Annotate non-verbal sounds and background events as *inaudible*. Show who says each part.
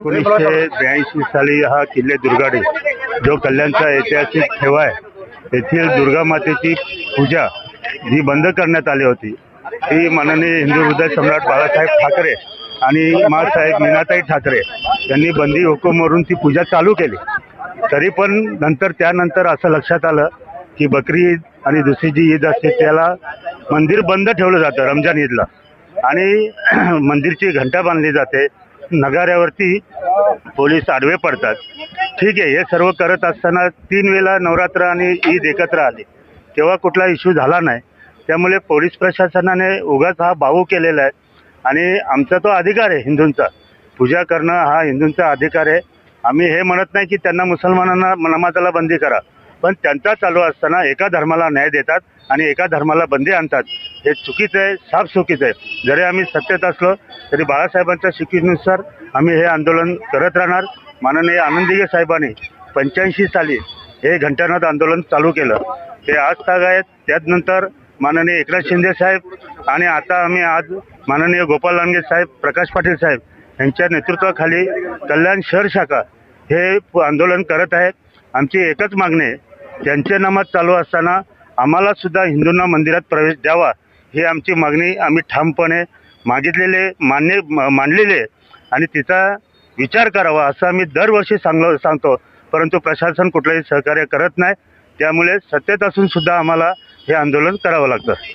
Speaker 1: एकोणीसशे ब्याऐंशी साली हा किल्ले दुर्गाडे जो कल्याणचा ऐतिहासिक ठेवा आहे. येथील दुर्गा मातेची पूजा ही बंद करण्यात आली होती. ती माननीय हिंदू हृदय सम्राट बाळासाहेब ठाकरे आणि मासाहेब मीनाताई ठाकरे यांनी बंदी हुकूमवरून ती पूजा चालू केली. तरी पण नंतर त्यानंतर असं लक्षात आलं की बकरी ईद आणि दुसरी जी ईद असते त्याला मंदिर बंद ठेवलं जातं रमजान ईदला. आणि *clears throat* मंदिरची घंटा बांधली जाते. नगाऱ्यावरती पोलीस आडवे पडतात. ठीक आहे हे सर्व करत असताना तीन वेळा नवरात्र आणि ईद एकत्र आली. तेव्हा कुठला इश्यू झाला नाही. त्यामुळे पोलीस प्रशासनाने उगाच हा बाऊ केलेला आहे. आणि आमचा तो अधिकार आहे हिंदूंचा. पूजा करणं हा हिंदूंचा अधिकार आहे. आम्ही हे म्हणत नाही की त्यांना मुसलमानांना नमाजाला बंदी करा. पण त्यांचा चालू असताना एका धर्माला न्याय देतात आणि एका धर्माला बंदी आणतात. हे चुकीचं आहे साफ चुकीचं आहे. जरी आम्ही सत्तेत असलो तरी बाळासाहेबांच्या शिकीनुसार आम्ही हे आंदोलन करत राहणार. माननीय आनंदीगे साहेबांनी पंच्याऐंशी साली हे घंटानाद आंदोलन चालू केलं. ते आज ताग आहेत. त्यानंतर माननीय एकनाथ शिंदे साहेब आणि आता आम्ही आज माननीय गोपाल लांडगे साहेब प्रकाश पाटील साहेब यांच्या नेतृत्वाखाली कल्याण शहर शाखा हे प- आंदोलन करत आहेत. आमची एकच मागणी आहे त्यांचे नमाज चालू असताना आम्हालासुद्धा हिंदूंना मंदिरात प्रवेश द्यावा. ही आमची मागणी आम्ही ठामपणे मागितलेले मान्य मानलेले मांडलेले आणि तिचा विचार करावा असं आम्ही दरवर्षी सांगलो सांगतो. परंतु प्रशासन कुठलंही सहकार्य करत नाही. त्यामुळे सत्तेत असूनसुद्धा आम्हाला हे आंदोलन करावं लागतं.